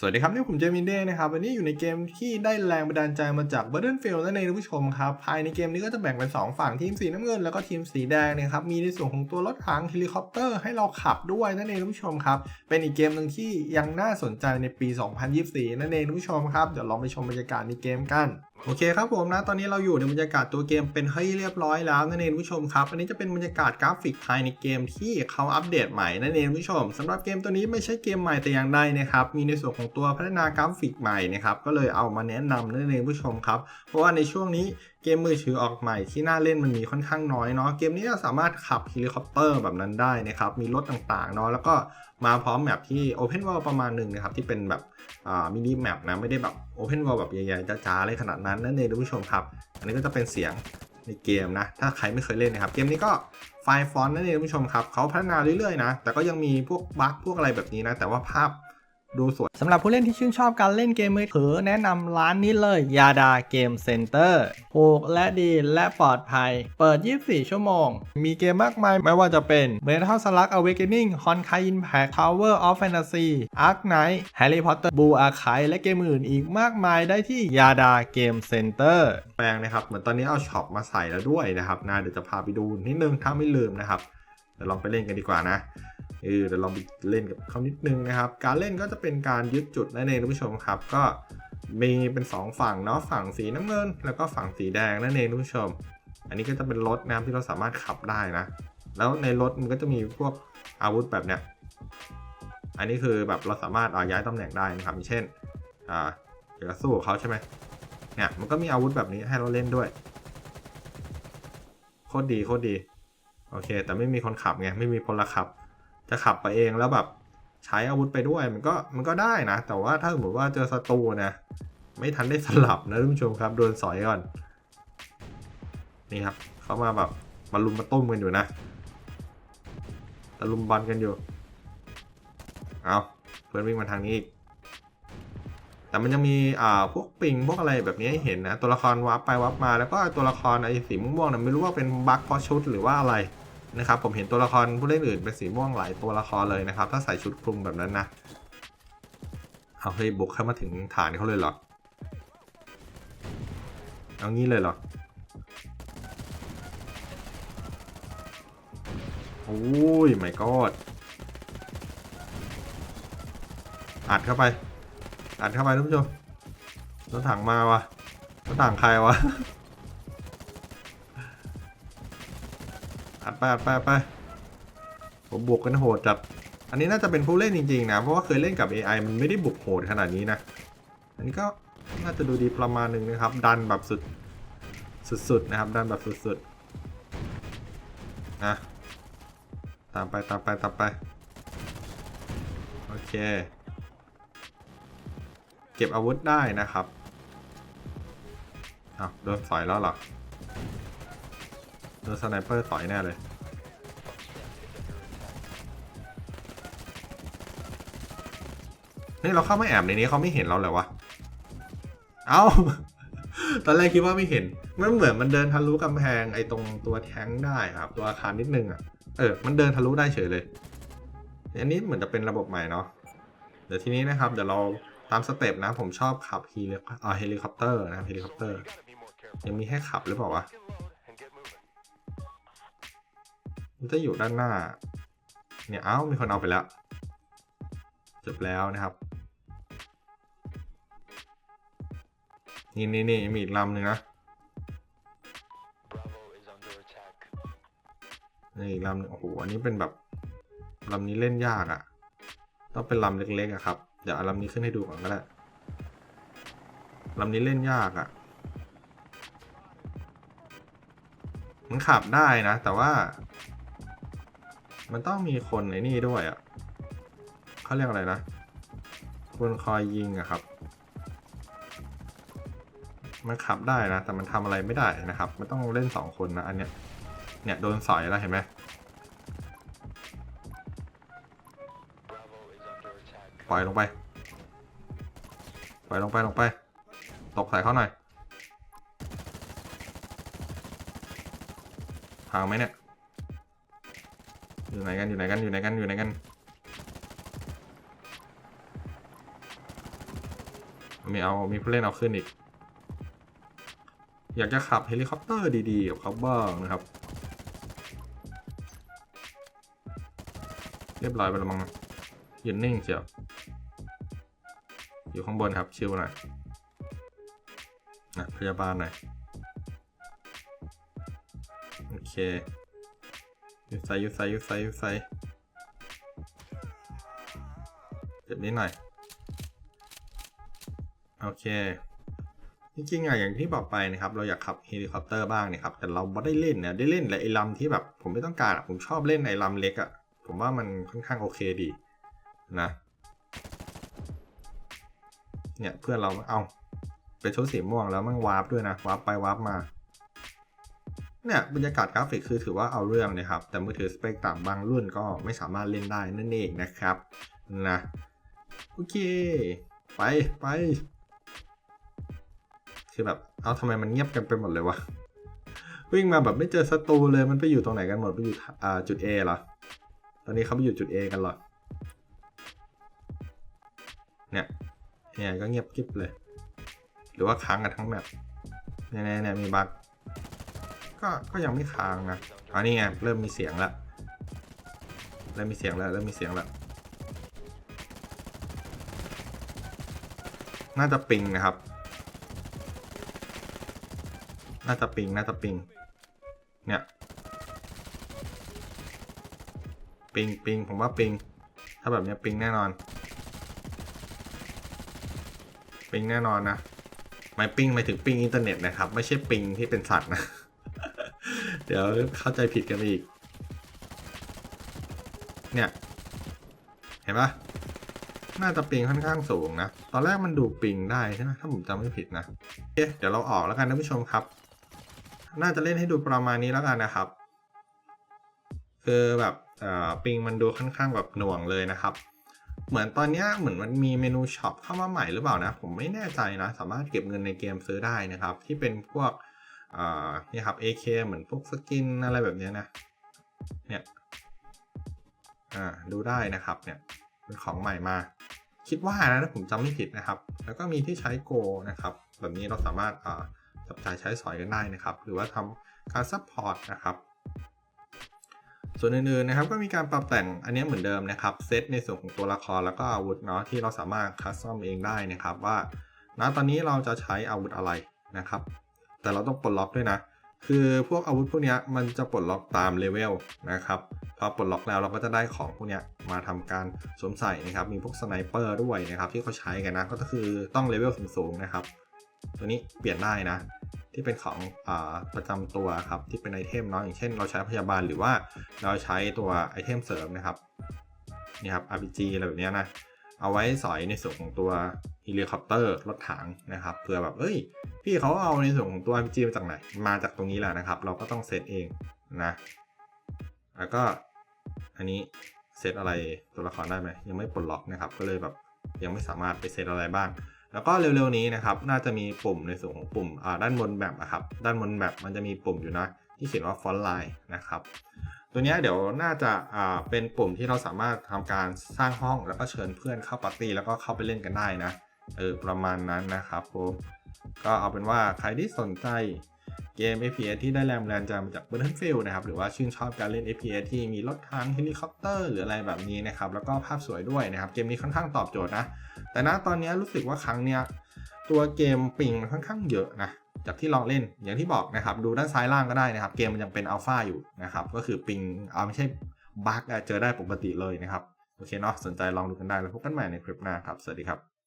สวัสดีครับ นี่ผมเจมินเด้นะครับ วันนี้อยู่ในเกมที่ได้แรงบันดาลใจมาจาก Battlefield นั่นเองท่านผู้ชมครับ ภายในเกมนี้ก็จะแบ่งเป็น 2 ฝั่งทีมสีน้ำเงินแล้วก็ทีมสีแดงนะครับ มีในส่วนของตัวรถถังเฮลิคอปเตอร์ให้เราขับด้วยนั่นเองท่านผู้ชมครับ เป็นอีกเกมหนึ่งที่ยังน่าสนใจในปี 2024 นั่นเองท่านผู้ชมครับ เดี๋ยวลองไปชมบรรยากาศในเกมกันโอเคครับผมนะตอนนี้เราอยู่ในบรรยากาศตัวเกมเป็นให้เรียบร้อยแล้วนั่นเองผู้ชมครับ อันนี้จะเป็นบรรยากาศกราฟิกภายในเกมที่เขาอัปเดตใหม่นั่นเองผู้ชมสำหรับเกมตัวนี้ไม่ใช่เกมใหม่แต่อย่างใดนะครับมีในส่วนของตัวพัฒนากราฟิกใหม่นะครับก็เลยเอามาแนะนำนั่นเองผู้ชมครับ เพราะว่าในช่วงนี้เกมมือถือออกใหม่ที่น่าเล่นมันมีค่อนข้างน้อยเนาะเกมนี้ก็สามารถขับเฮลิคอปเตอร์แบบนั้นได้นะครับ มีรถต่างๆเนาะแล้วก็มาพร้อมแมปที่ Open World ประมาณหนึ่งนะครับ ที่เป็นแบบมินิแมปนะ ไม่ได้แบบโอเพนวอลแบบใหญ่ๆจ้าๆอะไรขนาดนั้นนั่นเองท่านผู้ชมครับ อันนี้ก็จะเป็นเสียงในเกมนะ ถ้าใครไม่เคยเล่นนะครับ เกมนี้ก็ไฟฟอนต์นั่นเองท่านผู้ชมครับเขาพัฒนาเรื่อยๆนะแต่ก็ยังมีพวกบั๊กพวกอะไรแบบนี้นะแต่ว่าภาพ ดูสวยสำหรับผู้เล่นที่ชื่นชอบการเล่นเกมมือถือแนะนำร้านนี้เลยยาดาเกมเซ็นเตอร์ถูกและดีและปลอดภัย เปิด 24 ชั่วโมง มีเกมมากมายไม่ว่าจะเป็น Metal Slug Awakening Honkai Impact Tower of Fantasy Ark Knight Harry Potter Blue Archive และเกมอื่นอีกมากมายได้ที่ยาดาเกมเซ็นเตอร์แปลงนะครับ เหมือนตอนนี้เอาช็อปมาใส่แล้วด้วยนะครับนะเดี๋ยวจะพาไปดูนิดนึงถ้าไม่ลืมนะครับเดี๋ยวลองไปเล่นกันดีกว่านะ เออเดี๋ยวลองไปเล่นกับเขานิดนึงนะครับ การเล่นก็จะเป็นการยึดจุดนั่นเองท่านผู้ชมครับ ก็มีเป็น 2 ฝั่งเนาะฝั่งสีน้ำเงิน แล้วก็ฝั่งสีแดงนั่นเองท่านผู้ชม อันนี้ก็จะเป็นรถนะครับที่เราสามารถขับได้นะ แล้วในรถมันก็จะมีพวกอาวุธแบบเนี้ยอันนี้คือแบบเราสามารถอาย้ายตำแหน่งได้นะครับอย่างเช่นอ่าเดี๋ยวสู้เขาใช่ไหมเนี่ยมันก็มีอาวุธแบบนี้ให้เราเล่นด้วยโคตรดีโคตรดี โอเค แต่ไม่มีคนขับไงไม่มีพลขับ จะขับไปเองแล้วแบบใช้อาวุธไปด้วยมันก็มันก็ได้นะ แต่ว่าถ้าสมมติว่าเจอศัตรูนะไม่ทันได้สลับนะท่านผู้ชมครับโดนสอยก่อนนี่ครับเขามาแบบมาลุมมาต้มกันอยู่นะตะลุมบอลกันอยู่ เอาเพื่อนวิ่งมาทางนี้อีก แต่มันยังมีอ่าพวกปิงพวกอะไรแบบนี้ให้เห็นนะ ตัวละครวับไปวับมาแล้วก็ตัวละครไอ้สีม่วงๆนะไม่รู้ว่าเป็นบั๊กเพราะชุดหรือว่าอะไร นะครับ ผมเห็นตัวละครผู้เล่นอื่นเป็นสีม่วงหลายตัวละครเลยนะครับ ถ้าใส่ชุดคลุมแบบนั้นนะ เอาเฮ้ยบุกเข้ามาถึงฐานเขาเลยเหรอ เอางี้เลยเหรอ โอ้ยไม่กอดอัดเข้าไป อัดเข้าไปท่านผู้ชมรถถังมาวะรถถังใครวะ อัดไปอัดไปไปผมบวกกันโหดจัด อันนี้น่าจะเป็นผู้เล่นจริงๆนะ เพราะว่าเคยเล่นกับ AI มันไม่ได้บุกโหดขนาดนี้นะ อันนี้ก็น่าจะดูดีประมาณหนึ่งนะครับ ดันแบบสุดสุดๆนะครับ ดันแบบสุดๆนะตามไปตามไปตามไป โอเค เก็บอาวุธได้นะครับอ้าวโดนสอยแล้วเหรอ โดนสไนเปอร์ต่อยแน่เลย นี่เราเข้าไมาแอบในนี้เขาไม่เห็นเราเลยวะ เอ้า ตอนแรกคิดว่าไม่เห็น มันเหมือนมันเดินทะลุกำแพงไอ้ตรงตัวแท้งได้ครับ ตัวอาคารนิดนึงอะ เออ มันเดินทะลุได้เฉยเลย อันนี้เหมือนจะเป็นระบบใหม่เนาะ เดี๋ยวทีนี้นะครับ เดี๋ยวเราตามสเต็ปนะ ผมชอบขับเฮลิคอปเตอร์นะเฮลิคอปเตอร์ยังมีให้ขับหรือเปล่าวะ มันจะอยู่ด้านหน้า เนี่ย เอ้า มีคนเอาไปแล้ว จบแล้วนะครับ นี่นี่นี่มีอีกลำหนึ่งนะนี่อีกลำหนึงโอ้โห อันนี้เป็นแบบลำนี้เล่นยากอะ่ะ ต้องเป็นลำเล็กๆอะครับ เดี๋ยวเอาลำนี้ขึ้นให้ดูก่อนก็ได้ลำนี้เล่นยากอะ่ะ มันขับได้นะ แต่ว่า มันต้องมีคนในนี่ด้วยอะ่ะเขาเรียกอะไรนะคนคอยยิงอะครับ มันขับได้นะ แต่มันทำอะไรไม่ได้นะครับ มันต้องเล่นสองคนนะอันเนี้ย เนี่ยโดนสอยแล้วเห็นไหมปล่อยลงไป ปล่อยลงไปลงไป ตกใส่เขาหน่อยพังไหมเนี่ย อยู่ไหนกันอยู่ไหนกันอยู่ไหนกันอยู่ไหนกันมีเอามีผู้เล่นเอาขึ้นอีก อยากจะขับเฮลิคอปเตอร์ดีๆกับเขาบ้างนะครับ เรียบร้อยไปแล้วมั้งยืนนิ่งเชียวอยู่ข้างบนครับชิวหน่อยนะพยาบาลหน่อยโอเค ยุดไซยุดไซยุดไซยุดไซเจ็บนิดหน่อย โอเค จริงๆอะอย่างที่บอกไปนะครับ เราอยากขับเฮลิคอปเตอร์บ้างเนี่ยครับ แต่เราไม่ได้เล่นเนี่ยได้เล่นแต่ไอ้ลำที่แบบผมไม่ต้องการอะผมชอบเล่นไอ้ลำเล็กอะผมว่ามันค่อนข้างโอเคดีนะเนี่ยเพื่อนเราเอาเป็นชุดสีม่วงแล้วมันวาร์ปด้วยนะวาร์ปไปวาร์ปมา เนี่ยบรรยากาศกราฟิกคือถือว่าเอาเรื่องนะครับ แต่มือถือสเปคต่ำบางรุ่นก็ไม่สามารถเล่นได้นั่นเองนะครับนะโอเค ไปไปคือแบบเอาทำไมมันเงียบกันไปหมดเลยวะวิ่งมาแบบไม่เจอศัตรูเลยมันไปอยู่ตรงไหนกันหมดไปอยู่อ่าจุด A เหรอตอนนี้เขาไปอยู่จุด A กันเหรอเนี่ยเนี่ยก็เงียบกริบเลย หรือว่าค้างกันทั้งแมปเนี่ยเนี่ยเนี่ยมีบั๊ก ก็ก็ยังไม่ค้างนะอันนี้ไงเริ่มมีเสียงแล้วเริ่มมีเสียงแล้วเริ่มมีเสียงแล้วน่าจะปิงนะครับ น่าจะปิง น่าจะปิง เนี่ย ปิง ปิง ผมว่าปิง ถ้าแบบเนี้ยปิงแน่นอน ปิงแน่นอนนะไม่ปิงหมายถึงปิงอินเทอร์เน็ตนะครับ ไม่ใช่ปิงที่เป็นสัตว์นะ เดี๋ยวเข้าใจผิดกันอีก เนี่ย เห็นปะน่าจะปิงค่อนข้างสูงนะ ตอนแรกมันดูปิงได้ใช่ไหมถ้าผมจำไม่ผิดนะโอเเดี๋ยวเราออกแล้วกันท่านผู้ชมครับ น่าจะเล่นให้ดูประมาณนี้แล้วกันนะครับ คือแบบปิงมันดูค่อนข้างแบบหน่วงเลยนะครับ เหมือนตอนนี้เหมือนมันมีเมนูช็อปเข้ามาใหม่หรือเปล่านะ ผมไม่แน่ใจนะ สามารถเก็บเงินในเกมซื้อได้นะครับ ที่เป็นพวก นี่ครับ AK เหมือนพวกสกินอะไรแบบนี้นะ เนี่ย อ่า ดูได้นะครับ เนี่ยเป็นของใหม่มา คิดว่านะถ้าผมจำไม่ผิดนะครับ แล้วก็มีที่ใช้โกนะครับ แบบนี้เราสามารถอ่าจับจ่ายใช้สอยกันได้นะครับ หรือว่าทำการซัพพอร์ตนะครับ ส่วนอื่นๆนะครับ ก็มีการปรับแต่งอันนี้เหมือนเดิมนะครับ เซตในส่วนของตัวละครแล้วก็อาวุธเนาะที่เราสามารถคัสตอมเองได้นะครับว่าณตอนนี้เราจะใช้อาวุธอะไรนะครับ แต่เราต้องปลดล็อกด้วยนะ คือพวกอาวุธพวกนี้มันจะปลดล็อกตามเลเวลนะครับพอปลดล็อกแล้วเราก็จะได้ของพวกนี้มาทำการสวมใส่นะครับ มีพวกสไนเปอร์ด้วยนะครับที่เขาใช้กันนะ ก็คือต้องเลเวลสูงๆนะครับ ตัวนี้เปลี่ยนได้นะ ที่เป็นของอประจำตัวครับที่เป็นไอเทมเนาะอย่างเช่น เราใช้พยาบาลหรือว่าเราใช้ตัวไอเทมเสริมนะครับนี่ครับ RPG อะไรแบบนี้นะ เอาไว้สอยในส่วนของตัวเฮลิคอปเตอร์รถถังนะครับเผื่อแบบเอ้ย พี่เขาเอาในส่วนของตัว RPG มาจากไหน มาจากตรงนี้แหละนะครับ เราก็ต้องเซตเองนะแล้วก็อันนี้เซตอะไรตัวละครได้ไหมยังไม่ปลดล็อกนะครับ ก็เลยแบบยังไม่สามารถไปเซตอะไรบ้าง แล้วก็เร็วๆนี้นะครับ น่าจะมีปุ่มในส่วนของปุ่มอ่าด้านบนแบบนะครับ ด้านบนแบบมันจะมีปุ่มอยู่นะ ที่เขียนว่าฟอนต์ไลน์นะครับ ตัวนี้เดี๋ยวน่าจะอ่าเป็นปุ่มที่เราสามารถทำการสร้างห้องแล้วก็เชิญเพื่อนเข้าปาร์ตี้แล้วก็เข้าไปเล่นกันได้นะเออประมาณนั้นนะครับผมก็เอาเป็นว่าใครที่สนใจเกม FPS ที่ได้แรงบันดาลใจมาจาก Battlefield นะครับ หรือว่าชื่นชอบการเล่น FPS ที่มีรถถังเฮลิคอปเตอร์หรืออะไรแบบนี้นะครับ แล้วก็ภาพสวยด้วยนะครับ เกมนี้ค่อนข้างตอบโจทย์นะ แต่ณตอนนี้รู้สึกว่าครั้งเนี้ย ตัวเกมปิงมันค่อนข้างเยอะนะจากที่ลองเล่นอย่างที่บอกนะครับ ดูด้านซ้ายล่างก็ได้นะครับ เกมมันยังเป็นอัลฟาอยู่นะครับ ก็คือปิงเอาไม่ใช่บั๊กเจอได้ปกติเลยนะครับ โอเคเนาะสนใจลองดูกันได้แล้วพบกันใหม่ในคลิปหน้าครับ สวัสดีครับ